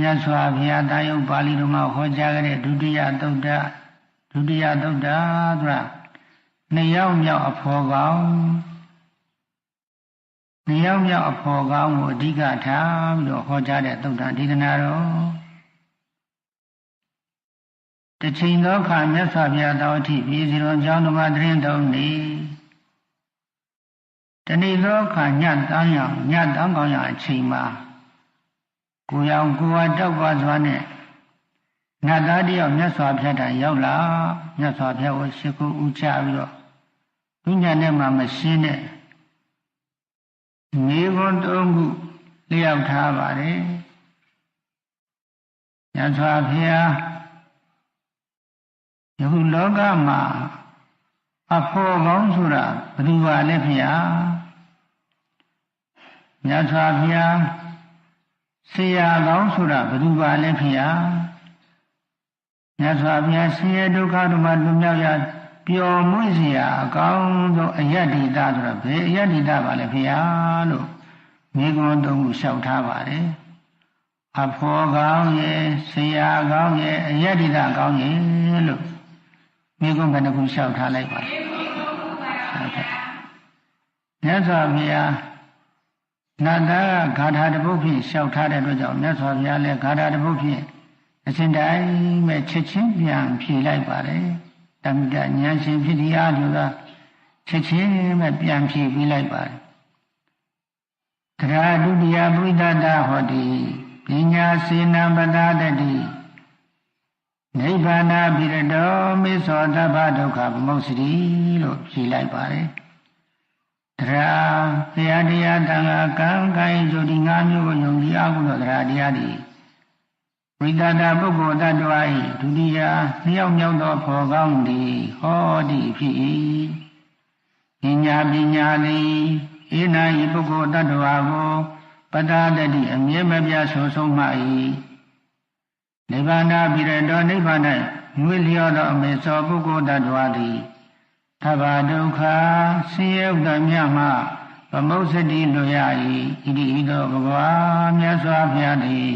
မြတ်စွာဘုရားတာယုတ်ပါဠိတော်မှာဟောကြားခဲ့တဲ့ဒုတိယသုတ်တဒုတိယသုတ်တာဆိုတာနှစ်ယောက်မြောက်အဖော်ကောင်နှစ်ယောက်မြောက်အဖော်ကောင်ကိုအဓိကထားပြီးတော့ဟောကြားတဲ့သုတ်တဒေသနာတော်တချိန်သောအခါမြတ်စွာဘုရားတော်အထိပြည်စီတော်ကျောင်းတော်မှာတရင်တော်နေတနေ့သောအခါညတန်းရောင်ညတန်းကောင်းရအချိန်မှာ ကိုရောင်ကိုဝါတောက်ပါစွာနဲ့နတ်သားတယောက်မြတ်စွာဘုရားတိုင်ရောက်လာမြတ်စွာဘုရားကိုရှိခိုးဥချပြီးတော့ဝိညာဉ်နဲ့မှမရှင်းတဲ့မြေခွန်းသုံးခုလျှောက်ထားပါတယ်မြတ်စွာဘုရားယခုလောကမှာအဖို့ကောင်းဆိုတာဘယ်သူပါလဲဖေဟာမြတ်စွာဘုရား ဆရာကောင်းဆိုတာဘယ်သူပါလဲခင်ဗျာမြတ်စွာဘုရားဆင်းရဲဒုက္ခတို့မှလွတ်မြောက်ရပျော်မွေ့စရာအကောင်းဆုံးအယတ္တိတာဆိုတာဘယ်အယတ္တိတာပါလဲခင်ဗျာလို့မိကွန်းသုံးခုလျှောက်ထားပါတယ်အဖော်ကောင်းရဲ့ဆရာကောင်းရဲ့အယတ္တိတာကောင်းရဲ့လို့မိကွန်းကတခုလျှောက်ထားလိုက်ပါတယ်မြတ်စွာဘုရား နတ်သားကဂါထာတစ်ပုဒ်ဖြင့်လျှောက်ထားတဲ့အတွက်ကြောင့်မြတ်စွာဘုရားလည်းဂါထာတစ်ပုဒ်ဖြင့်အစဉ်တိုင်းမဲ့ချက်ချင်းပြန်ဖြေလိုက်ပါတယ်တမိတဉာဏ်ရှင်ဖြစ်တရားလို့သာချက်ချင်းမဲ့ပြန်ဖြေပြီးလိုက်ပါတယ်တရားဒုတိယပုဒ္ဒတာဟောတိပညာစေနံပဒါတတိနိဗ္ဗာန်ပိရတောမေသောတပ္ပဒုက္ခဗမုစ္စတိလို့ဖြေလိုက်ပါတယ် တရားတရားတရားတန်ခါကံကံယုတ်ဒီ၅မျိုးကိုယုံကြည်အကုသိုလ်တရားတရားတွေဝိသတာပုဂ္ဂိုလ်တ attva ၏ဒုတိယနှစ်ယောက်မြောက်သောဖော်ကောင်းသည်ဟောတိဖြစ်၏ပညာပညာသည်ဧနာဤပုဂ္ဂိုလ်တ attva ကိုပတ္တာတတိအမြဲမပြတ်ဆိုဆုံးမှ၏နိဗ္ဗာန်ပိရတောနိဗ္ဗာန်၌ငွေလျောသောအမေသောပုဂ္ဂိုလ်တ attva သည် သဗ္ဗဒုက္ခဆင်းရဲဥဒ္ဒမြမှဗမုစ္စတိလွရ၏ဣတိဤသောဘဂဝါမြတ်စွာဘုရားသည်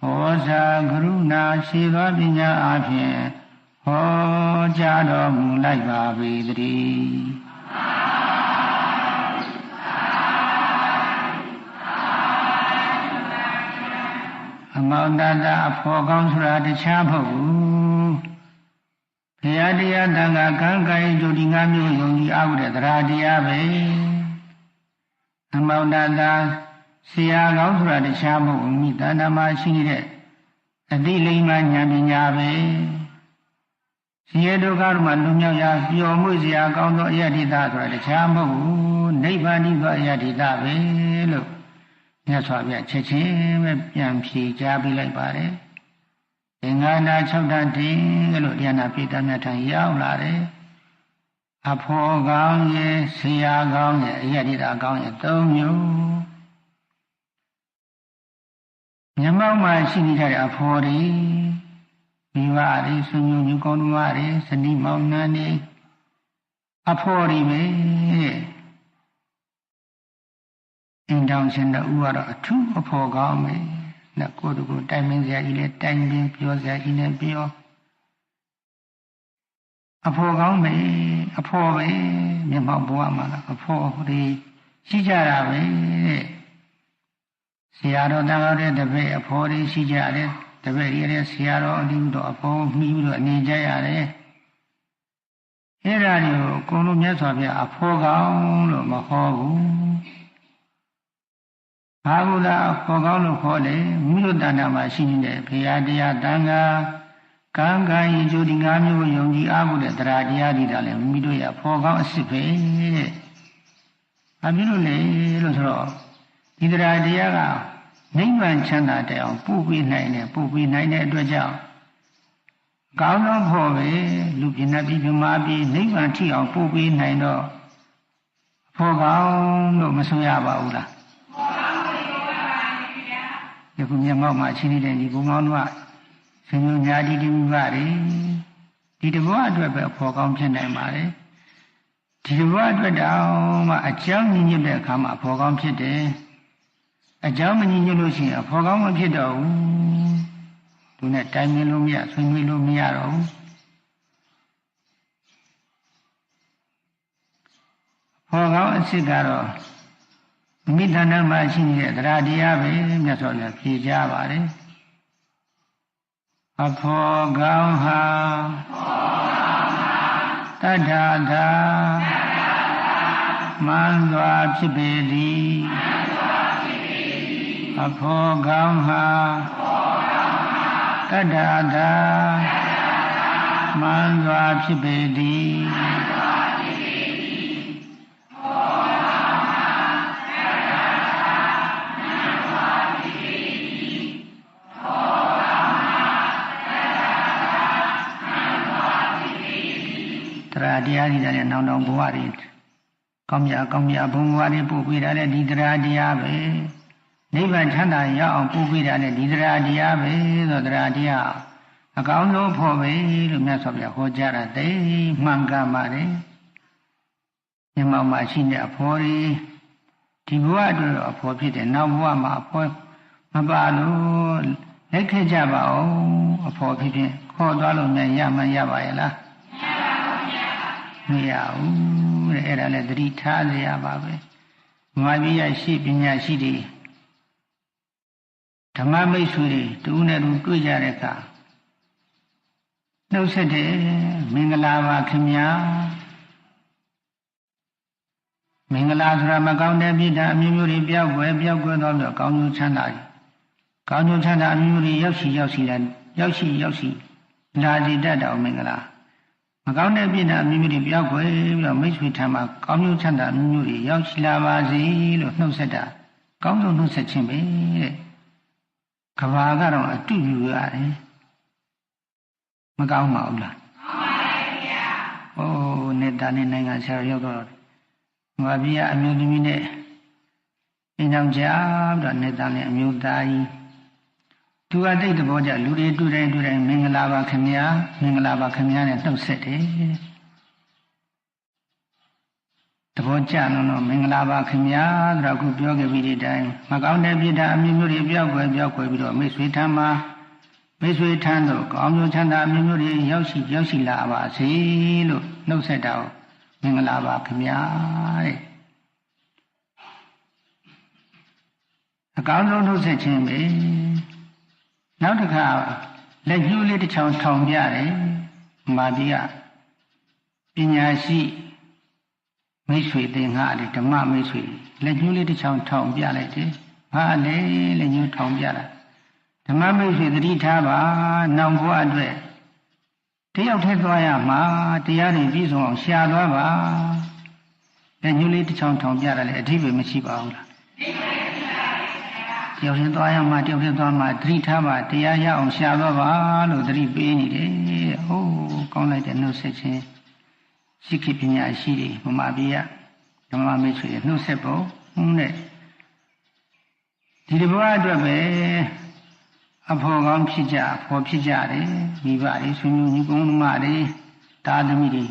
ဟောစာကရုဏာရှိသောပညာအဖြင့်ဟောကြားတော်မူလိုက်ပါပေတည်းအမောတတအဖော်ကောင်းဆိုတာတခြားမဟုတ်ဘူး ဘုရားတရားတန်ခါကံကံကြိုဒီငါမျိုးယုံကြည်အားတဲ့တရားတရားပဲအမောတတဆရာကောင်းဆိုတာတခြားမဟုတ်ဘူးမိတဏ္ဍမှာရှိနေတဲ့အတိလိမ္မာဉာဏ်ပညာပဲဆင်းရဲဒုက္ခတို့မှာလွန်မြောက်ရာပျော်မှုစရာကောင်းသောအယတ္တိတဆိုတာတခြားမဟုတ်ဘူးနိဗ္ဗာန်ဤသောအယတ္တိတပဲလို့မြတ်စွာဘုရားချက်ချင်းပဲပြန်ဖြေကြားပေးလိုက်ပါတယ်။ သင်္ဃာနာ၆တန်တင်လို့တရားနာပိဋကမြတ်ထံရောက်လာတယ်။အဖော်ကောင်းရဲ့ဆရာကောင်းရဲ့အယတ္တိတာကောင်းရဲ့သုံးမျိုးမြမောက်မှရှိနေကြတဲ့အဖော်တွေမိဘတွေဆွေမျိုးညီကောင်းတို့တွေဇနီးမောင်နှံတွေအဖော်တွေပဲအိမ်တောင်ရှင်တို့ကတော့အထူးအဖော်ကောင်းမယ်။ နဲ့ကိုယ်တို့ကိုတိုင်ပင်စရာကြီးလဲတိုင်ပင်ပြောစရာကြီးနဲ့ပြောအဖော်ကောင်းမယ်အဖော်ပဲမြတ်မောင်ဘဝမှာအဖော်တွေရှိကြတာပဲတဲ့ဆရာတော်တန်တော်တဲ့တပည့်အဖော်တွေရှိကြတယ်တပည့်ရတဲ့ဆရာတော်အတိဥတော်အဖော်မှီပြီးတော့အနေကြရတယ်အဲ့ဒါတွေကိုအကုန်လုံးမြတ်စွာဘုရားအဖော်ကောင်းလို့မဟောဘူး ဘာဟုလားခေါ်ကောင်းလို့ခေါ်တယ်မိတို့တဏ္ဍာမှာရှိနေတဲ့ဘုရားတရားတန်ခါကံကံဤကျိုးဒီ၅မျိုးကိုယုံကြည်အားကိုတဲ့တရားတရားဒီတာလည်းမိတို့ရဖော်ကောင်းအစ်စ်ပဲတဲ့။ဘာဖြစ်လို့လဲလို့ဆိုတော့ဒီတရားတရားကနိဗ္ဗာန်ချမ်းသာတဲ့အောင်ပို့ပေးနိုင်တယ်ပို့ပေးနိုင်တဲ့အတွက်ကြောင့်ကောင်းသောဖို့ပဲလူပြဏတိပြမပြီးနိဗ္ဗာန်ထိအောင်ပို့ပေးနိုင်တော့ဖော်ကောင်းလို့မဆိုရပါဘူးလား ယခုမျက်မှောက်မှာချင်းနေတဲ့ဒီဘုံကောင်းတို့ကဆင်ញညာတိတိမိဘတွေဒီတဘောအတွက်ပဲဖော်ကောင်းဖြစ်နိုင်ပါတယ်ဒီတဘောအတွက်တောင်မှအကြောင်းညညွတ်တဲ့အခါမှာဖော်ကောင်းဖြစ်တယ်အကြောင်းမညညွတ်လို့ရှိရင်ဖော်ကောင်းမဖြစ်တော့ဘူးသူနဲ့တိုင်ပင်လို့မရဆွေးနွေးလို့မရတော့ဘူးဟောကောင်းအစ်စ်ကတော့ မိတ္တနာမှာရှိနေတဲ့တရားတရားပဲမြတ်စွာဘုရားဖြေကြပါတယ်အဖောကောင်းဟာတတ္ထာသာမန္စွာဖြစ်ပေသည်အဖောကောင်းဟာတတ္ထာသာမန္စွာဖြစ်ပေသည် တရားတရားတွေလည်းနောင်နောင်ဘဝတွေကောင်းမြတ်ကောင်းမြတ်ဘုံဘဝတွေပို့ပေးတာလည်းဒီတရားတရားပဲနိဗ္ဗာန်ချမ်းသာရောက်အောင်ပို့ပေးတာလည်းဒီတရားတရားပဲဆိုတရားတရားအကောင်းဆုံးဖို့ပဲလို့မြတ်စွာဘုရားဟောကြားတာသိမှန်ကန်ပါတယ်မြတ်မောင်မရှိတဲ့အဖော်တွေဒီဘဝအတွက်အဖော်ဖြစ်တယ်နောက်ဘဝမှာအဖော်မပါလို့လက်ခဲ့ကြပါအောင်အဖော်ဖြစ်ဖြစ်ခေါ်သွားလို့မြန်ရမှရပါရဲ့လား မရဘူးတဲ့အဲ့ဒါလည်းသတိထားရပါပဲမြတ်ကြီးရရှိပညာရှိတွေဓမ္မမိတ်ဆွေတွေတူနဲ့တူတွေ့ကြတဲ့အခါနှုတ်ဆက်တယ်မင်္ဂလာပါခင်ဗျာမင်္ဂလာဆိုတာမကောင်းတဲ့ပြစ်ဒဏ်အမျိုးမျိုးတွေပြောက်ွယ်ပြောက်ွယ်တော့ပြီးကောင်းကျိုးချမ်းသာကောင်းကျိုးချမ်းသာအမျိုးမျိုးတွေရောက်ရှိရောက်ရှိလာရောက်ရှိရောက်ရှိလာစီတတ်တော်မင်္ဂလာ မကောင်းတဲ့ပြစ်ဒဏ်အမျိုးမျိုးတွေပြောက်ွယ်ပြီးတော့မိတ်ဆွေထံမှာကောင်းကျိုးချမ်းသာအမျိုးမျိုးတွေရောက်ရှိလာပါစေလို့နှုတ်ဆက်တာကောင်းဆုံးနှုတ်ဆက်ခြင်းပဲတဲ့ကဘာကတော့အတူယူရတယ်မကောင်းပါဘူးလားမှန်ပါဗျာ။အိုးနေတာနဲ့နိုင်ငံဆရာရောက်တော့ငါပြအမျိုးသမီးနဲ့အိမ်အောင်ကြပြီးတော့နေတာနဲ့အမျိုးသားကြီး သူကတိတ်သဘောကျလူတွေတွေ့တိုင်းတွေ့တိုင်းမင်္ဂလာပါခင်ဗျာမင်္ဂလာပါခင်ဗျာနဲ့နှုတ်ဆက်တယ်သဘောကျလို့တော့မင်္ဂလာပါခင်ဗျာဆိုတော့အခုပြောခဲ့ပြီးဒီတိုင်းမကောင်းတဲ့ပြစ်ဒဏ်အမျိုးမျိုးတွေပြောက်ွယ်ပြောက်ွယ်ပြီးတော့မိတ်ဆွေထမ်းမှာမိတ်ဆွေထမ်းတော့ကောင်းမျိုးချမ်းသာအမျိုးမျိုးတွေရောက်ရှိရောက်ရှိလာပါစေလို့နှုတ်ဆက်တာမင်္ဂလာပါခင်ဗျာတဲ့အကောင်းဆုံးနှုတ်ဆက်ခြင်းပဲ နောက်တစ်ခါလက်ညှိုးလေးတစ်ချောင်းထောင်ပြတယ်မာဒီကပညာရှိမိတ်ဆွေတင်ငါလေဓမ္မမိတ်ဆွေလက်ညှိုးလေးတစ်ချောင်းထောင်ပြလိုက်တယ်ဘာလဲလက်ညှိုးထောင်ပြတာဓမ္မမိတ်ဆွေသတိထားပါနောင်ဘဝအတွက်တယောက်ထဲသွားရမှာတရားတွေပြည့်စုံအောင်ရှာသွားပါလက်ညှိုးလေးတစ်ချောင်းထောင်ပြတာလေအဓိပ္ပာယ်မရှိပါဘူးလား တယောက်ထဲသွားရမှာတယောက်ထဲသွားမှာသတိထားပါတရားရအောင်ရှာသွားပါလို့သတိပေးနေတယ်ဟိုးကောင်းလိုက်တဲ့နှုတ်ဆက်ခြင်းရှိခိပညာရှိတွေဗမာပြည်ကဓမ္မမိတ်ဆွေနှုတ်ဆက်ဖို့ဟုတ်နဲ့ဒီတဘဝအတွက်ပဲအဖို့ကောင်းဖြစ်ကြအဖို့ဖြစ်ကြတယ်မိဘတွေဆွေမျိုးညီကုန်းမတွေတာသမီတွေ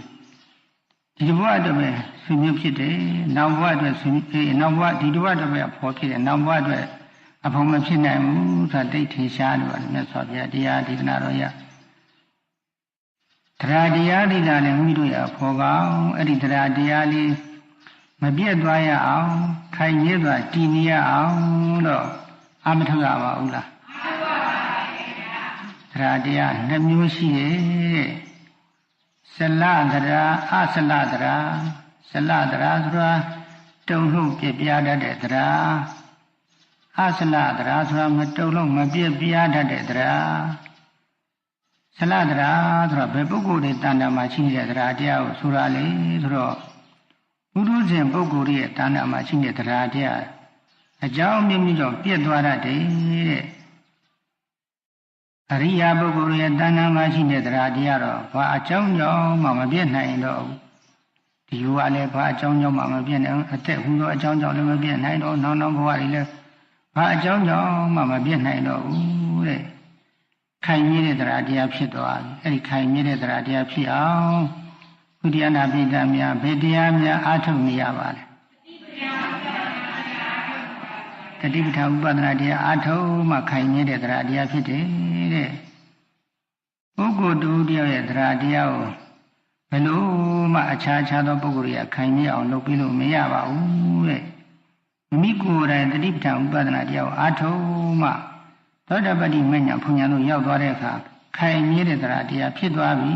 ဒီတဘဝအတွက်ပဲဆွေမျိုးဖြစ်တယ်နောက်ဘဝအတွက်ဆွေမျိုးအေးနောက်ဘဝဒီတဘဝအတွက်ပဲအဖို့ဖြစ်တယ်နောက်ဘဝအတွက် အဖို့မဖြစ်နိုင်ဘူးဆိုတာတိတ်ထင်ရှားလို့မြတ်စွာဘုရားတရားဒေသနာတော်ရတရားတရားတွေလည်းမိတို့ရအဖို့ကောင်းအဲ့ဒီတရားတရားလေးမပြတ်သွားရအောင်ခိုင်ရည်စွာတည်နေရအောင်တော့အမထုတ်ရပါဘူးလားတရားတရားနှမျိုးရှိရဲ့ဆလတရားအဆလတရားဆလတရားဆိုတာတုံ့နှုတ်ပြပြတတ်တဲ့တရား အဆလတရားဆိုတာမတုံ့လို့မပြပြတတ်တဲ့တရားဆလတရားဆိုတာဘယ်ပုဂ္ဂိုလ်တွေတဏ္ဍာမှာရှိနေတဲ့တရားတရားကိုဆိုတာလေဆိုတော့ဘုရုဇဉ်ပုဂ္ဂိုလ်ရဲ့တဏ္ဍာမှာရှိနေတဲ့တရားတရားအကြောင်းမျိုးမျိုးကြောင့်ပြည့်သွားတတ်တယ်တဲ့အရိယာပုဂ္ဂိုလ်ရဲ့တဏ္ဍာမှာရှိတဲ့တရားတရားတော့ဘာအကြောင်းကြောင့်မှမပြည့်နိုင်တော့ဘူးဒီဘဝလည်းဘာအကြောင်းကြောင့်မှမပြည့်နိုင်အသက်ဟူသောအကြောင်းကြောင့်လည်းမပြည့်နိုင်တော့နောက်နောက်ဘဝတွေလည်း ဘာအကြောင်းကြောင့်မှမပြည့်နိုင်တော့ဘူးတဲ့ခိုင်မြဲတဲ့တရားတရားဖြစ်သွားပြီအဲ့ဒီခိုင်မြဲတဲ့တရားတရားဖြစ်အောင်ဘုရားနာပိဋကများဘယ်တရားများအားထုတ်နေရပါလဲတတိပဋ္ဌာန်ဥပဒနာတရားအားထုတ်မှခိုင်မြဲတဲ့တရားတရားဖြစ်တယ်တဲ့ပုဂ္ဂိုလ်တူတယောက်ရဲ့တရားတရားကိုဘယ်လိုမှအခြားခြားသောပုဂ္ဂိုလ်တွေကခိုင်မြဲအောင်လုပ်ပြီးလို့မရပါဘူးတဲ့ မိမိကိုယ်တိုင်တတိပဋ္ဌာန်ဥပဒနာတရားကိုအားထုတ်မှသောတပတိမညာဘုံညာတို့ရောက်သွားတဲ့အခါခိုင်မြဲတဲ့တရားတရားဖြစ်သွားပြီ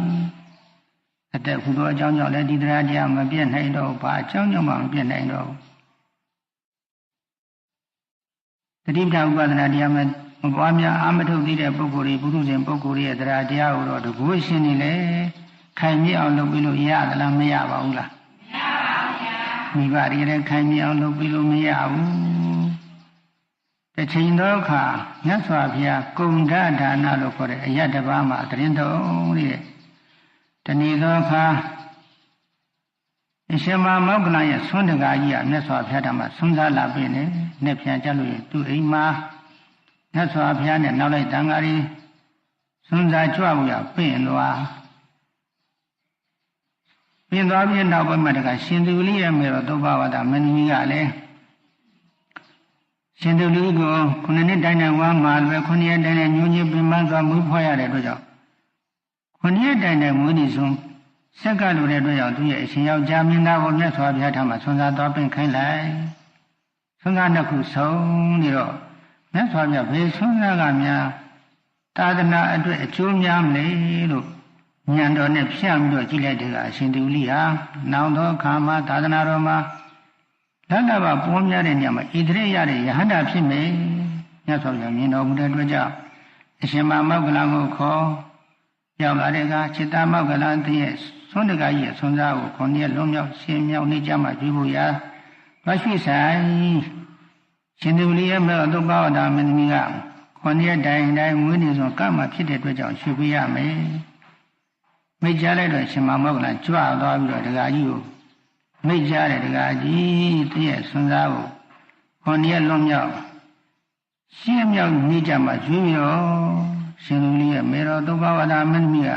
အတက်ဟူသောအကြောင်းကြောင့်လည်းဒီတရားတရားမပြည့်နိုင်တော့ဘာအကြောင်းကြောင့်မှမပြည့်နိုင်တော့တတိပဋ္ဌာန်ဥပဒနာတရားမမပွားများအာမထုတ်သေးတဲ့ပုဂ္ဂိုလ်တွေပုရုဇဉ်ပုဂ္ဂိုလ်တွေရဲ့တရားတရားကိုတော့တကူရှင်နေလေခိုင်မြဲအောင်လုပ်ပြီးလို့ရသလားမရပါဘူးလားမရပါဘူးဗျာ မိဘတွေလည်းခိုင်မြဲအောင်လုပ်ပြီးလို့မရဘူးတစ်ချိန်သောအခါမြတ်စွာဘုရားကုံဒဒါနလို့ခေါ်တဲ့အရတ္တပါမှာတရင်တော်တဲ့တဏီသောအခါအရှင်မမောက္ကလရဲ့ဆွမ်းတကားကြီးကမြတ်စွာဘုရားဓမ္မဆွမ်းစားလာပြီနဲ့နဲ့ပြန်ကြလို့သူ့အိမ်မှာမြတ်စွာဘုရားနဲ့နောက်လိုက်တန်ဃာရီစွန့်စားကြွဖို့ရပင့်သွား ပင့်သွားပြီးနောက်ပိုင်းမှာတကရှင်သူလေးရဲ့မေတော်သုဘဝဒမင်းကြီးကလည်းရှင်သူလေးကိုခုနှစ်နှစ်တိုင်းတိုင်းဝမ်းမှာလည်းခုနှစ်ရက်တိုင်းတိုင်းညှိုးညင်းပင်ပန်းစွာမူးဖွားရတဲ့အတွက်ကြောင့်ခုနှစ်ရက်တိုင်းတိုင်းမွေးနေဆုံးဆက်ကလိုတဲ့အတွက်ကြောင့်သူရဲ့အရှင်ယောက်ျားမင်းသားကိုမြတ်စွာဘုရားထံမှာဆွမ်းစားတော်ပင့်ခိုင်းလိုက်ဆွမ်းစားနှစ်ခုဆုံးနေတော့မြတ်စွာဘုရားဘယ်ဆုံးသားကများသာသနာအတွက်အကျိုးများမလဲလို့ ဉာဏ်တော်နဲ့ဖြန့်ပြီးတော့ကြည့်လိုက်တဲ့ကအရှင်သူလိဟာနောင်သောအခါမှာသာသနာတော်မှာလက်လဘပွန်များတဲ့ညမှာဣသရေရတဲ့ယဟန္တာဖြစ်မယ်မြတ်စွာဘုရားမြင်တော်မူတဲ့အတွက်ကြောင့်အရှင်မမောက္ကလကိုခေါ်ရောက်လာတဲ့အခါจิตတမောက္ကလတည်းရဲ့သွန်းတကားကြီးရဲ့ဆွမ်းစားကိုခွန်ရက်လုံးမြောက်ရှင်မြောက်နေကြမှာကြွေးဖို့ရာသွားရှိဆိုင်ရှင်သူလေးရဲ့မဲ့သုဘောဒါမင်းသမီးကခွန်ရက်တိုင်းတိုင်းမွေးနေဆိုကမှဖြစ်တဲ့အတွက်ကြောင့်ရွှေပေးရမယ် မိတ်ကြလိုက်တော့ရှင်မမောက္ကလကြွသွားပြီးတော့တကားကြီးကိုမိတ်ကြတဲ့တကားကြီးတည်းရဲ့ဆွမ်းစားကိုခွန်ရက်လုံးမြောက်ရှင်းမြောက်နေကြမှာကြွေးရောရှင်လူလေးရဲ့မေတော်သုဘောဒါမင်းသမီးက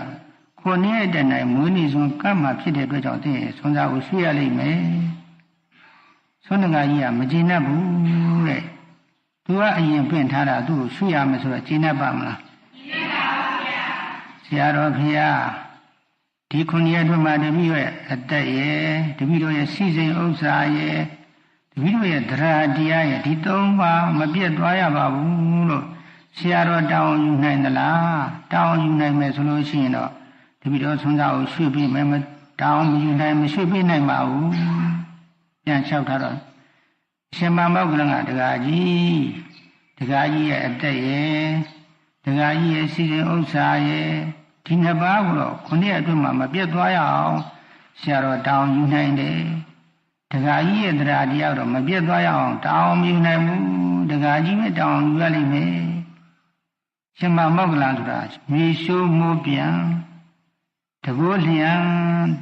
ခုနှစ်တည်း၌မွေးနေစွန်ကပ်မှာဖြစ်တဲ့အတွက်ကြောင့်သိရင်ဆွမ်းစားကိုရွှေ့ရလိမ့်မယ်ဆွမ်းငါကြီးကမကျင်တတ်ဘူးတဲ့သူကအရင်ပြင်ထားတာသူ့ကိုရွှေ့ရမယ်ဆိုတော့ကျင်တတ်ပါမလားကျင်တတ်ပါဗျာဆရာတော်ဖေဟာ ဒီခုနှစ်အတွင်းမှာတပည့်ရဲ့အသက်ရဲ့တပည့်တို့ရဲ့စီစဉ်ဥစ္စာရဲ့တပည့်တို့ရဲ့တရားတရားရဲ့ဒီသုံးပါမပြတ်သွားရပါဘူးလို့ဆရာတော်တောင်းယူနိုင်သလားတောင်းယူနိုင်မယ်ဆိုလို့ရှိရင်တော့တပည့်တော်ဆုံးစားကိုရွှေ့ပြီးမယ်မတောင်းမယူနိုင်မရွှေ့ပြီးနိုင်ပါဘူးပြန်လျှောက်ထားတော့ရှင်မမောက္ကလကတကားကြီးတကားကြီးရဲ့အသက်ရဲ့တကားကြီးရဲ့စီရင်ဥစ္စာရဲ့ ဒီနှစ်ပါးကိုတော့ခုနှစ်အတွင်းမှာမပြတ်သွားရအောင်ဆရာတော်တောင်းယူနိုင်တယ်တကားကြီးရဲ့တရားတရားတော့မပြတ်သွားရအောင်တောင်းမယူနိုင်ဘူးတကားကြီးပဲတောင်းယူရလိမ့်မယ်ရှင်မမောက္ကလဆိုတာမြေရှိုးမိုးပြန်တကောလျံ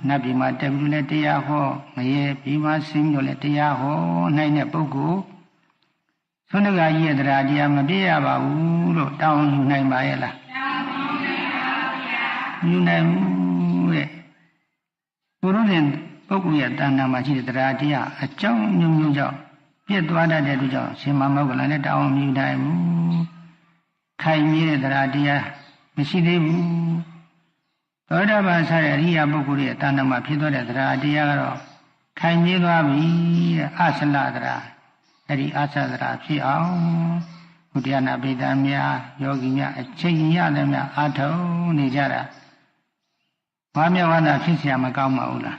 နတ်ပြည်မှာတက်ပြီးလည်းတရားဟောငရေပြည်မှာဆင်းပြီးလည်းတရားဟောနိုင်တဲ့ပုဂ္ဂိုလ်ဆွမ်းတကကြီးရဲ့တရားတရားမပြည့်ရပါဘူးလို့တောင်းယူနိုင်ပါရဲ့လားတောင်းယူနိုင်ပါဗျာ ယူနိုင်ဘူးတဲ့ဘုရုရှင်ပုဂ္ဂိုလ်ရဲ့တဏ္ဍာမှာရှိတဲ့တရားတရားအကြောင်းမျိုးမျိုးကြောင့်ပြည့်သွားတတ်တဲ့အတွက်ကြောင့်ရှင်မမောကလနဲ့တောင်းယူနိုင်ဘူးခိုင်မြဲတဲ့တရားတရားမရှိသေးဘူးသောတာပန်ဆရာအရိယာပုဂ္ဂိုလ်ရဲ့တဏ္ဍမှာဖြစ်သွားတဲ့တရားတရားကတော့ခိုင်မြဲသွားပြီတဲ့အဆလတရားအဲ့ဒီအဆလတရားဖြစ်အောင်ဘုရားနာပိတံများယောဂီများအချိန်ရတယ်များအာထုံနေကြတာ ဘာမြဝနာဖြစ်เสียမကောင်းပါဘူးလား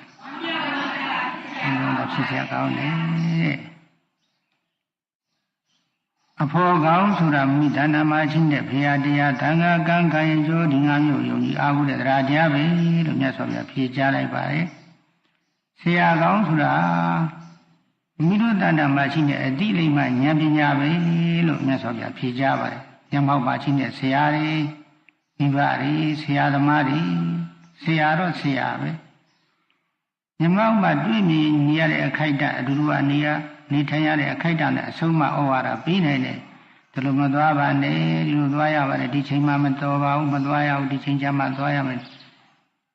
ဘာမြဝနာဖြစ်เสียကောင်းတယ်အဖော်ကောင်းဆိုတာမိဒါနမှာချင်းတဲ့ဘုရားတရားသံဃာကံကံကျိုးဒီငါမျိုးယုံကြည်အားကိုးတဲ့တရားတရားပဲလို့မြတ်စွာဘုရားဖြေကြားလိုက်ပါတယ်ဆရာကောင်းဆိုတာမိတို့တဏ္ဍာမှာရှိတဲ့အတိလိမ္မာဉာဏ်ပညာပဲလို့မြတ်စွာဘုရားဖြေကြားပါတယ်ဉာဏ်မောက်ပါရှိတဲ့ဆရာတွေမိဘတွေဆရာသမားတွေ ဆရာတော့ဆရာပဲဉာဏ်မောက်မှာတွေ့မြင်နေရတဲ့အခိုက်အတန့်အတူတူအနေရနေထိုင်ရတဲ့အခိုက်အတန့်နဲ့အဆုံးမဩဝါဒပေးနိုင်တယ်ဒီလိုမသွားပါနဲ့ဒီလိုသွားရပါတယ်ဒီချိန်မှမတော်ပါဘူးမသွားရဘူးဒီချိန်ကျမှသွားရမယ်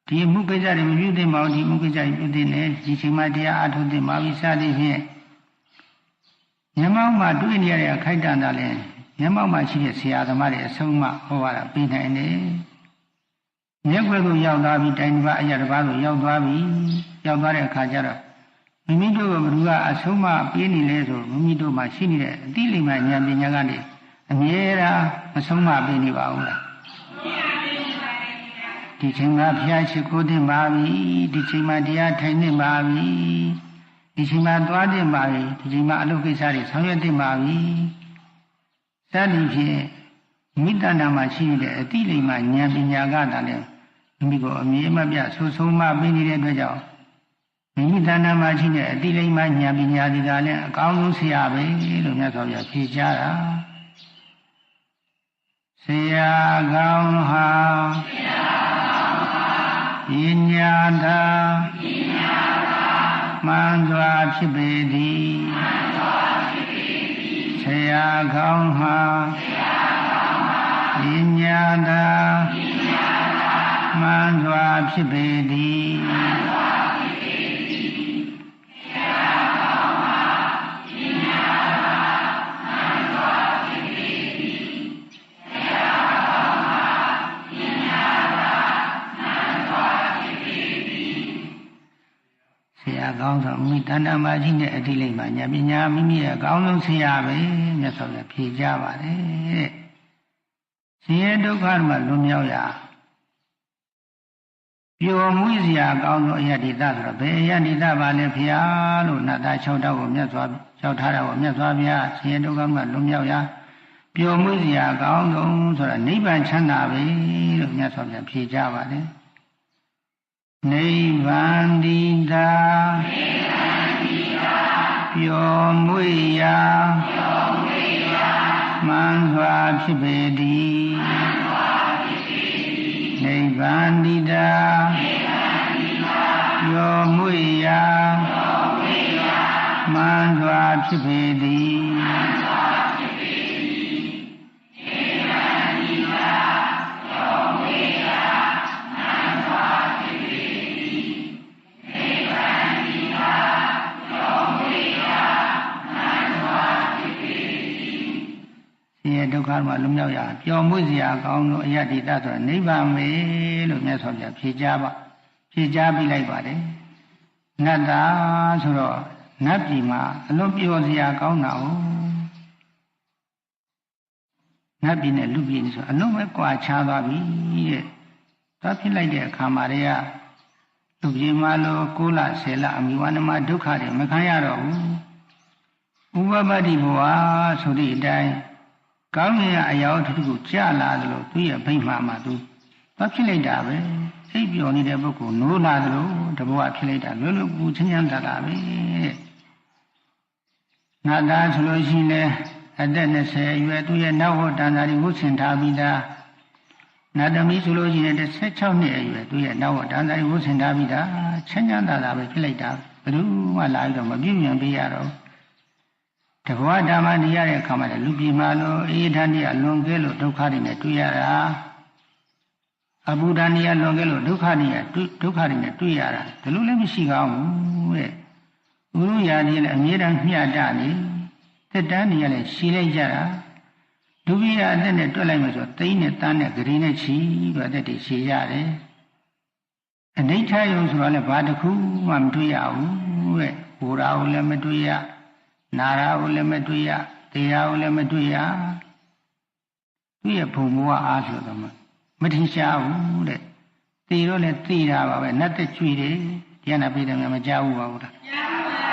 ဒီမှုကိစ္စတွေမပြုသင့်ပါဘူးဒီမှုကိစ္စတွေပြုသင့်တယ်ဒီချိန်မှတရားအထုတ်သင့်ပါပြီစသည်ဖြင့်ညမောင်းမှာတွေ့နေရတဲ့အခိုက်အတန့်သာလဲညမောင်းမှာရှိတဲ့ဆရာသမားတွေအဆုံးမဩဝါဒပေးနိုင်တယ် ရက်ွက်ကိုရောက်သွားပြီတိုင်တစ်ပါးအရာတစ်ပါးကိုရောက်သွားပြီရောက်သွားတဲ့အခါကျတော့မိမိတို့ကဘ누구ကအဆုံးမပေးနေလဲဆိုမိမိတို့မှာရှိနေတဲ့အတိလိမ္မာဉာဏ်ပညာကနေအမြဲတမ်းမဆုံးမပေးနေပါဘူးလားဒီချိန်မှာဘုရားရှိခိုးတင်ပါပြီဒီချိန်မှာတရားထိုင်နေပါပြီဒီချိန်မှာသွားတင်ပါပြီဒီချိန်မှာအလုပ်ကိစ္စတွေဆောင်ရွက်တင်ပါပြီစသည်ဖြင့်မိတ္တနာမှာရှိနေတဲ့အတိလိမ္မာဉာဏ်ပညာကတည်းက မိမိကိုအမြဲမပြတ်ဆိုးဆုံးမပေးနေတဲ့အတွက်ကြောင့်မိမိတဏ္ဍာမှာရှိတဲ့အတိလိမ္မာဉာဏ်ပညာဒီကလည်းအကောင်းဆုံးဆရာပဲလို့မြတ်စွာဘုရားဖြေချတာဆရာကောင်းဟာဆရာကောင်းဟာပညာသာပညာသာမှန်စွာဖြစ်ပေသည်မှန်စွာဖြစ်ပေသည်ဆရာကောင်းဟာဆရာကောင်းဟာပညာသာပညာသာ မှန်စွာဖြစ်ပေသည်မှန်စွာကောင်းဆုံးမိတဏ္ဍမှာရှိတဲ့အတိလိမ့်မှာညာပညာမိမိရဲ့အကောင်းဆုံးဆရာပဲမြတ်စွာဘုရားဖြေကြပါတယ်တဲ့ဆင်းရဲဒုက္ခမှာလွန်မြောက်ရ ပျော်မွေ့စရာအကောင်းဆုံးအယတ္တိသဆိုတော့ဘယ်အယတ္တိသပါလဲဖျားလို့နတ်သား၆တောက်ကိုမြတ်စွာလျှောက်ထားတာကိုမြတ်စွာဘုရားဆင်းရဲဒုက္ခမှာလွန်မြောက်ရပျော်မွေ့စရာအကောင်းဆုံးဆိုတာနိဗ္ဗာန်ချမ်းသာပဲလို့မြတ်စွာဘုရားဖြေကြပါတယ်နိဗ္ဗာန်တိတာနိဗ္ဗာန်တိတာပျော်မွေ့ရာပျော်မွေ့ရာမှန်စွာဖြစ်ပေသည်မှန်စွာဖြစ်ပေသည် နိဗ္ဗာန်တိတာနိဗ္ဗာန်တိတာပျော်မွေ့ရာပျော်မွေ့ရာမှန်စွာဖြစ်ပေသည် မှာလွတ်မြောက်ရပျော်မွေ့စရာကောင်းလို့အယတ္တိတဆိုတာနိဗ္ဗာန်ပဲလို့မြတ်စွာဘုရားဖြေကြားပါဖြေကြားပြီးလိုက်ပါတယ်နတ်တာဆိုတော့နတ်ပြည်မှာအလွန်ပျော်စရာကောင်းတာ哦နတ်ပြည်နဲ့လူပြည်ဆိုအလုံးပဲကွာခြားသွားပြီတဲ့သွားဖြစ်လိုက်တဲ့အခါမှာတည်းကလူပြည်မှာလို့ကိုလဆယ်လအမိဝနမဒုက္ခတွေမခံရတော့ဘူးဥပပတ္တိဘဝဆိုတဲ့အတိုင်း ကောင်းငင်အရာထထုကိုကြာလာသလိုသူ့ရဲ့ဗိမာမှာသူဘာဖြစ်လိုက်တာပဲစိတ်ပျော်နေတဲ့ပုဂ္ဂိုလ်နိုးလာသလိုတဘောဖြစ်လိုက်တာလွယ်လွယ်ကူချမ်းချမ်းသာသာပဲတဲ့နာသားဆိုလို့ရှိရင်လည်းအသက်20အရွယ်သူ့ရဲ့နောက်ဟောတန်တာတွေဝှဆင်ထားပြီးသားနာသမီးဆိုလို့ရှိရင်16နှစ်အရွယ်သူ့ရဲ့နောက်ဟောတန်တာတွေဝှဆင်ထားပြီးသားချမ်းချမ်းသာသာပဲဖြစ်လိုက်တာဘယ်သူမှလာပြီးတော့မပြည့်မြံပေးရတော့ တဘဝဓမ္မနေရတဲ့အခါမှာလည်းလူပြည်မှာလို့အေးဓာတ်နေအလွန်ကဲလို့ဒုက္ခတွေနဲ့တွေ့ရတာအဘူဓာနေရလွန်ကဲလို့ဒုက္ခတွေဒုက္ခတွေနဲ့တွေ့ရတာဒါလို့လည်းမရှိကောင်းဘူးတဲ့ဥရုယာနေလည်းအမြဲတမ်းမျှတနေတက်တန်းနေရလည်းရှည်လိုက်ကြတာဒုပိယအသက်နဲ့တွက်လိုက်မှဆိုသိန်းနဲ့တန်းနဲ့ဂရီနဲ့ချီပြီးတော့အသက်တွေရှည်ရတယ်အနိဋ္ဌယုံဆိုတော့လည်းဘာတစ်ခုမှမတွေ့ရဘူးတဲ့ဟိုရာကိုလည်းမတွေ့ရ နာရာကိုလည်းမတွေ့ရတရားကိုလည်းမတွေ့ရသူ့ရဲ့ဘုံဘဝအားဆိုတော့မထင်ရှားဘူးတဲ့သိတော့လည်းသိတာပါပဲနတ်သက်ကျွေတယ်တရားနာပြည်တယ်မကြောက်ဘူးပါဘူးလားကြားပါပါ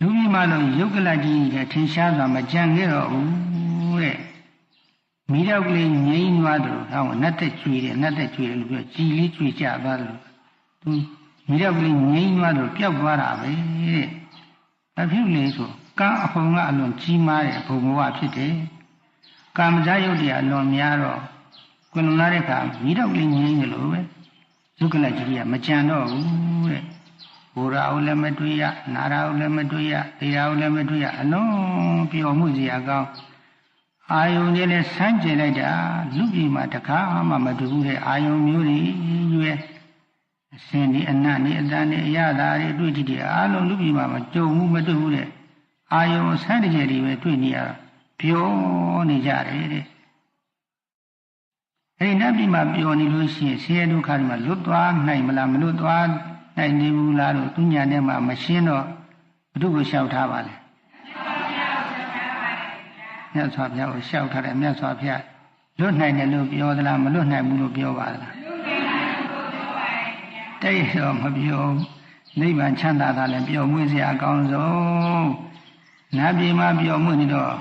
လူကြီးမှလို့ယုတ်ကလကြီးတဲ့ထင်ရှားစွာမကြံခဲ့တော့ဘူးတဲ့မိတော့ကလေးငြိမ်းသွားတယ်ဟောနတ်သက်ကျွေတယ်နတ်သက်ကျွေတယ်လို့ပြောကြည်လေးကျွေကြသွားတယ်သူမိတော့ကလေးငြိမ်းသွားတယ်ပျောက်သွားတာပဲတဲ့ အဖြစ်လေဆိုကံအဟုန်ကအလွန်ကြီးမားတဲ့ဘုံဘဝဖြစ်တယ်။ကာမဇာယုတ်တရားအလွန်များတော့ကွယ်လွန်လာတဲ့အခါမိတော့ကလေးငြိမ်းနေလို့ပဲဒုက္ခလကြီးကမကြံတော့ဘူးတဲ့။ဘူရာကိုလည်းမတွေ့ရ၊နာရာကိုလည်းမတွေ့ရ၊တရားကိုလည်းမတွေ့ရအလုံးပျော်မှုစရာကောင်းအာယုန်ကြီးနဲ့ဆန်းကျင်လိုက်တာလူပြည်မှာတခါမှမတူဘူးတဲ့အာယုန်မျိုးတွေရွယ် အစင်ဒီအနတ်ဒီအတန်ဒီအရသာတွေတွေ့ကြည့်တယ်အားလုံးလူပြည်မှာမကြုံဘူးမတွေ့ဘူးတဲ့အာယုံဆန်းတကြယ်တွေပဲတွေ့နေရပြောနေကြတယ်တဲ့အဲဒီနတ်ပြည်မှာပျော်နေလို့ရှိရင်ဆင်းရဲဒုက္ခတွေမှာလွတ်သွားနိုင်မလားမလွတ်သွားနိုင်နေဘူးလားလို့သူညာနဲ့မှမရှင်းတော့ဘု து ကိုလျှောက်ထားပါလေမြတ်စွာဘုရားကိုလျှောက်ထားတယ်မြတ်စွာဘုရားလွတ်နိုင်တယ်လို့ပြောသလားမလွတ်နိုင်ဘူးလို့ပြောပါလား တိတ်တော့မပြောနိဗ္ဗာန်ချမ်းသာတာလည်းပျော်မွေ့စရာအကောင်းဆုံးနတ်ပြည်မှာပျော်မွေ့နေတော့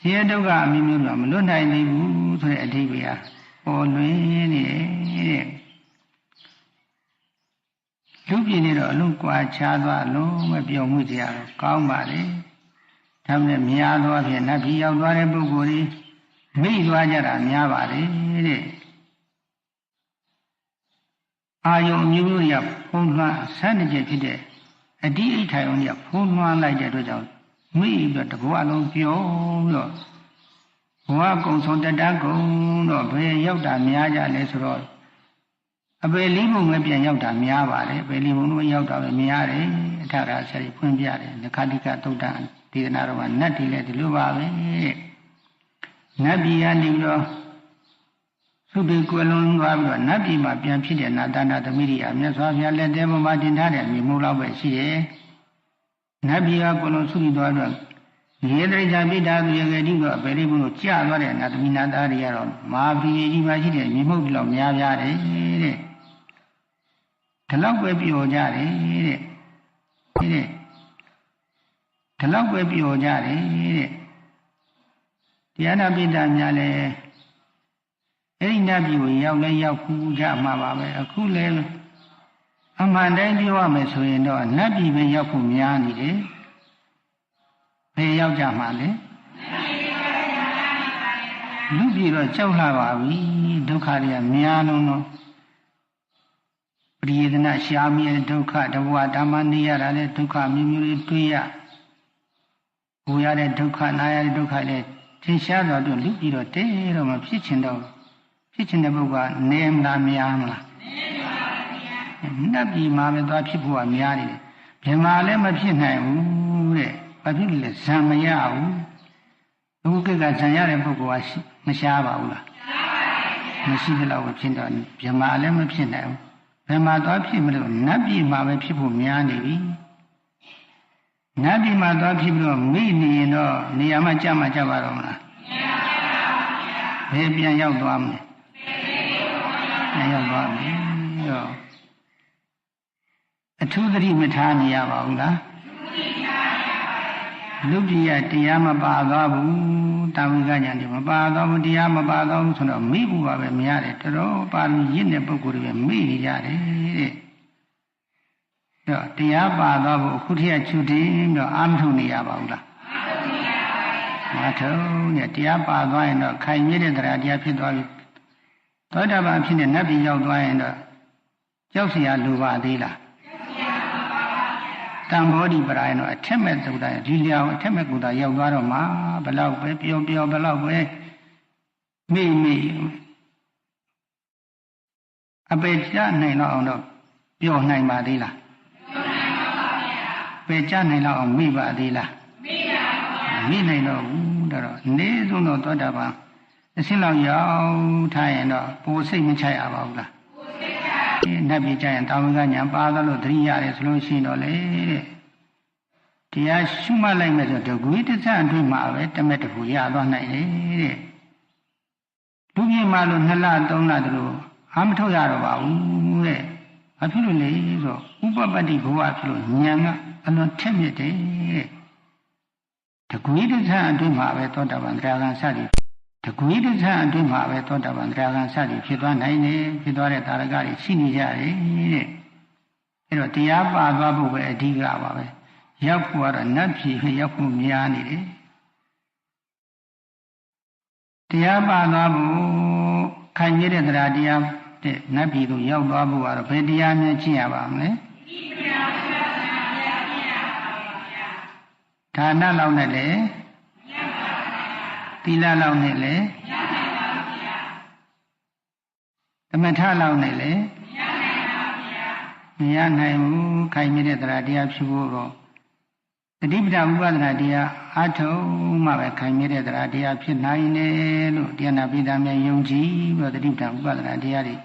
ဆင်းရဲဒုက္ခအမျိုးမျိုးတော့မလွတ်နိုင်သေးဘူးဆိုတဲ့အဓိပ္ပာယ်ပေါ်လွင်နေတယ်လူပြည်နေတော့အလုံးကွာခြားသွားလုံးမပျော်မွေ့စရာကောင်းပါလေဒါနဲ့များသောဖြင့်နတ်ပြည်ရောက်သွားတဲ့ပုဂ္ဂိုလ်တွေမိသွားကြတာများပါလေတဲ့ အာယုံမျိုးမျိုးရဖုံးလွှမ်းဆန်းနေကြဖြစ်တဲ့အတိအိဋ္ဌာယုံကြီးဖုံးလွှမ်းလိုက်တဲ့အတွက်ကြောင့်မိပြီးတော့တဘောအလုံးပြောပြီးတော့ဘဝကုံဆုံးတတကုံတော့ဘယ်ရောက်တာများကြလဲဆိုတော့အပေလေးဘုံပဲပြန်ရောက်တာများပါတယ်အပေလေးဘုံတော့ရောက်တာပဲများတယ်အထရာဆရာကြီးဖွင့်ပြတယ်လက္ခဏိကသုတ်တံဒေသနာတော်မှာနတ်တွေလည်းဒီလိုပါပဲနတ်ပြည်ကနေပြီးတော့ သုတေကွယ်လွန်သွားပြီးတော့နတ်ပြည်မှာပြန်ဖြစ်တဲ့နာတနာသမီးတွေအမြတ်စွာဘုရားလက်ထဲမှာတင်ထားတဲ့မြေမိုးလောက်ပဲရှိတယ်နတ်ပြည်ကကွယ်လွန်သုတိသွားတော့ရေတရိစ္ဆာပိတာသူရကတိတော့ဗေရိဘုလို့ကြာသွားတဲ့နာသမီးနာသားတွေကတော့မာပရိကြီးပါရှိတဲ့မြေမုတ်ဒီလောက်များပြားတယ်တဲ့ဒီလောက်ပဲပြောကြတယ်တဲ့တဲ့ဒီလောက်ပဲပြောကြတယ်တဲ့တရားနာပိတာများလဲ အဲ့ဒီနတ်ပြည်ကိုရောက်လဲရောက်ခုကြမှာပါပဲအခုလဲအမှန်တိုင်းပြောရမယ်ဆိုရင်တော့နတ်ပြည်ပဲရောက်ဖို့များနေတယ်ဘယ်ရောက်ကြမှာလဲလူပြည်တော့ကြောက်လာပါပြီဒုက္ခတွေကများလုံးတော့ပရိယေဒနာရှားမြဲဒုက္ခတဘဝဓမ္မနေရတာလဲဒုက္ခမျိုးမျိုးတွေတွေ့ရဟိုရတဲ့ဒုက္ခနာရတဲ့ဒုက္ခလဲသင်ရှားတော့တို့လူပြည်တော့တဲတော့မဖြစ်ချင်တော့ ဖြစ်ချင်တဲ့ပုဂ္ဂိုလ်ကနေမလားများမလားနေပါပါဗျာနတ်ပြည်မှာပဲသွားဖြစ်ဖို့ကများနေတယ်ဘယ်မှာလည်းမဖြစ်နိုင်ဘူးတဲ့ဘာဖြစ်လဲဇံမရဘူးအခုကိကဇံရတဲ့ပုဂ္ဂိုလ်ကမရှားပါဘူးလားမရှိသလောက်ဖြစ်တော့ဗြဟ္မာလည်းမဖြစ်နိုင်ဘူးဘယ်မှာသွားဖြစ်မလို့နတ်ပြည်မှာပဲဖြစ်ဖို့များနေပြီနတ်ပြည်မှာသွားဖြစ်ပြီးတော့မိနေရင်တော့နေရာမှာကြာမှကြာပါတော့မလားဘယ်ပြန်ရောက်သွားမလဲ ပြန်ရောက်သွားပြီတော့အထူးသတိမထားနေရပါဘူးလားလူပြည်ရတရားမပါသွားဘူးတာဝိကညာတွေမပါသွားဘူးတရားမပါသွားဘူးဆိုတော့မိဘူးပါပဲမရတယ်တော်တော်ပါဠိရင့်တဲ့ပုဂ္ဂိုလ်တွေပဲမိနေကြတယ်တဲ့တော့တရားပါသွားဖို့အခုထက်ချူတင်တော့အာမထုံနေရပါဘူးလားမထုံနဲ့တရားပါသွားရင်တော့ခိုင်မြဲတဲ့တရားတရားဖြစ်သွားပြီ သောတာပန်ဖြစ်တဲ့နတ်ပြည်ရောက်သွားရင်တော့ကြောက်စရာလိုပါသေးလားတံဘောဓိပရာယံတော့အထက်မဲ့သုဒ္ဓယဒီလျောင်အထက်မဲ့ကုသာရောက်သွားတော့မှဘလောက်ပဲပျော်ပျော်ဘလောက်ပဲမိမိအပေချနိုင်တော့အောင်တော့ပျော်နိုင်ပါသေးလားပယ်ချနိုင်လောက်အောင်မိပါသေးလားမိပါဘူးမိနိုင်တော့ဘူးဒါတော့နေဆုံးတော့သောတာပန် အစင်းလောက်ရောက်ထားရင်တော့ပူစိတ်မချရပါဘူးလားနတ်ပြည်ကြရင်တာဝန်ကညာပါသလို့သတိရတယ်ဆိုလို့ရှိရင်တော့လေတဲ့တရားရှုမှတ်လိုက်မယ်ဆိုတော့ဂွေတစ္ဆအတွင်းမှာပဲတမက်တခုရသွားနိုင်တယ်တဲ့လူကြီးမှလို့နှစ်လသုံးလတလို့အာမထုတ်ရတော့ပါဘူးတဲ့ဘာဖြစ်လို့လဲဆိုဥပပတ္တိဘဝဖြစ်လို့ဉာဏ်ကအလွန်ထက်မြက်တယ်တဲ့တကွေတစ္ဆအတွင်းမှာပဲသောတာပန်တရားကံစသည် တကွေတစ္ဆအတွင်းမှာပဲသောတာပန်တရားကံစသည်ဖြစ်သွားနိုင်တယ်ဖြစ်သွားတဲ့တာရကတွေရှိနေကြတယ်တဲ့အဲ့တော့တရားပါသွားဖို့ပဲအဓိကပါပဲရောက်ဖို့ကတော့နတ်ပြည်ရောက်ဖို့များနေတယ်တရားပါသွားဖို့ခိုင်ရတဲ့တရားတရားတဲ့နတ်ပြည်ကိုရောက်သွားဖို့ကတော့ဘယ်တရားများကျင့်ရပါမလဲဒါနလောက်နဲ့လေ သီလလောက်နဲ့လည်းမရနိုင်ပါဘူးဗျာသမထလောက်နဲ့လည်းမရနိုင်ပါဘူးဗျာမရနိုင်ဘူးခိုင်မြဲတဲ့တရားတရားဖြစ်ဖို့တော့တတိပဒဥပဒနာတရားအထုံးမှပဲခိုင်မြဲတဲ့တရားတရားဖြစ်နိုင်တယ်လို့တရားနာပိဒါမြယုံကြည်ပြီးတော့တတိပဒဥပဒနာတရားတွေ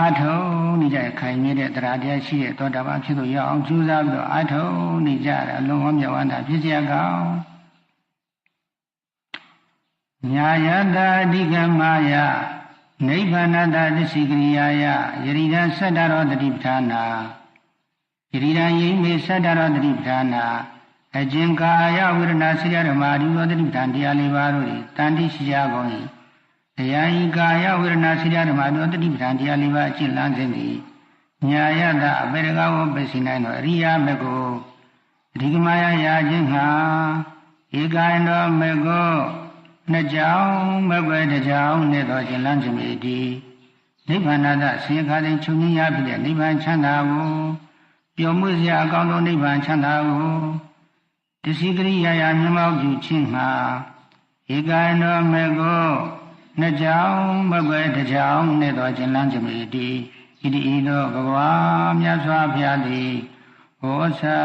အထုံးနေကြခိုင်မြဲတဲ့တရားတရားရှိတဲ့သောတာပန်ဖြစ်လို့ရအောင်ကြိုးစားပြီးတော့အထုံးနေကြတာအလုံးဝမြဝန္တာဖြစ်ကြကောင်း ညာယတာအဓိကမာယနိဗ္ဗာနတသစ္စည်းကရိယာယယရိဒံသတ္တရောတတိပဌာနာယရိဒံယိမေသတ္တရောတတိပဌာနာအကျင်ကာယဝိရဏစိရဓမ္မာဒီဝတတိပဌာန်တရားလေးပါးတို့၏တန်တိရှိကြကုန်၏တရားဤကာယဝိရဏစိရဓမ္မာတို့တတိပဌာန်တရားလေးပါးအကျင့်လန်းခြင်းသည်ညာယတအပေရကဝပစီနိုင်သောအရိယာမေကိုအဓိကမာယရာခြင်းဟာဧကံတော်မေကို နှစ်ကြောင်မကွယ်တစ်ကြောင်နဲ့တော့ရှင်လန်းခြင်းမိဒီနိဗ္ဗာန်သာဆင်းရဲခါတဲ့ချုပ်ငင်းရဖြစ်တဲ့နိဗ္ဗာန်ချမ်းသာကိုပျော်မွေ့စရာအကောင်းဆုံးနိဗ္ဗာန်ချမ်းသာကိုတသိကရိယာယာမျက်မှောက်ပြုခြင်းမှာဧကံတော်မေကိုနှစ်ကြောင်မကွယ်တစ်ကြောင်နဲ့တော့ရှင်လန်းခြင်းမိဒီဣတိဤသောဘဂဝါမြတ်စွာဘုရားသည်ဟောစာ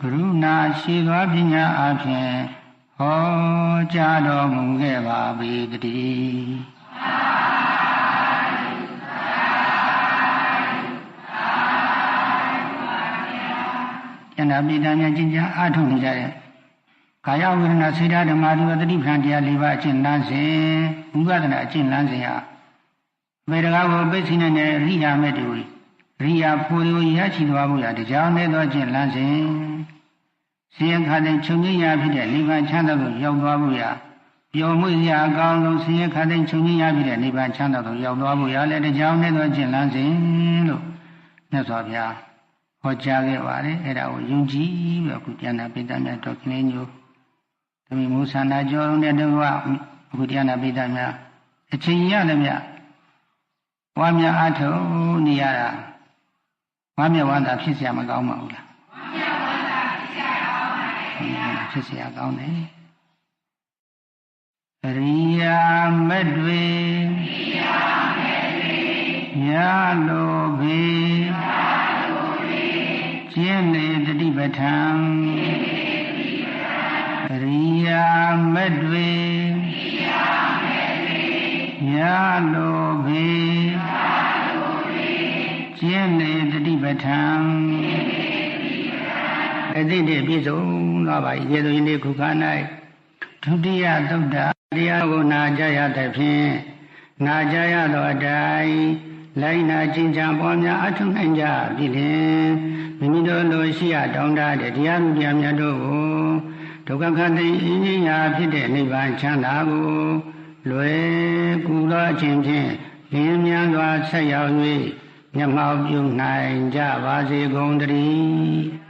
ကရုဏာရှိသောပညာအပြင် ဟောကြားတော်မူခဲ့ပါပေတည်းကျန်တာပိဋကများကျင့်ကြအားထုတ်နေကြတဲ့ကာယဝေဒနာစေတဓမ္မာဒီဝတတိပ္ပံတရား၄ပါးအကျင့်လမ်းစဉ်ဝိပဿနာအကျင့်လမ်းစဉ်ဟာမေတ္တာကိုပိတ်သိနိုင်တဲ့အရိယာမေတ္တူရိယာဖူရီကိုရရှိသွားဖို့ရတရားနဲ့သောအကျင့်လမ်းစဉ် ဆင်းရဲခါတဲ့ချုပ်ငြိမ်းရာဖြစ်တဲ့နိဗ္ဗာန်ချမ်းသာကိုရောက်သွားဖို့ရပျော်မွေ့ရာအကောင်းဆုံးဆင်းရဲခါတဲ့ချုပ်ငြိမ်းရာဖြစ်တဲ့နိဗ္ဗာန်ချမ်းသာကိုရောက်သွားဖို့ရလည်းတရားနဲ့သောအကျင့်လမ်းစဉ်လို့မြတ်စွာဘုရားဟောကြားခဲ့ပါတယ်အဲ့ဒါကိုယုံကြည်ပြီးအခုတရားနာပိဋကများတော်ကလေးညိုသမီးမူဆန္ဒကြောလုံးတဲ့တော့အခုတရားနာပိဋကများအချိန်ရသမျှဝါများအထုံနေရတာဝါမြဝန္တာဖြစ်เสียမကောင်းပါဘူးလား ဖြစ်เสียကောင်းတယ်ရိယာမက်တွေရိယာမက်တွေညာလိုဘေညာကျင်းလေတတိပဋ္ဌံရိယာမက်တွေညာလိုဘေကျင်းလေတတိပဋ္ဌံ အတိတ်ပြည့်စုံသွားပါ၏ကျေသူရင်ဒီခုခါ၌ဒုတိယသုဒ္ဓတရားကိုနာကြရသဖြင့်နာကြရသောအတိုင်းလိုင်းနာကျင့်ကြံပွားများအထုနိုင်ကြပြီလင်မိမိတို့လိုရှိရတောင်းတတဲ့တရားမှုတရားများတို့ကိုဒုက္ခခတိအင်းကြီးရာဖြစ်တဲ့နိဗ္ဗာန်ချမ်းသာကိုလွယ်ကူသောအခြင်းဖြင့်လင်းမြန်စွာဆက်ရောက်၍မျက်မှောက်ပြုနိုင်ကြပါစေကုန်သတည်း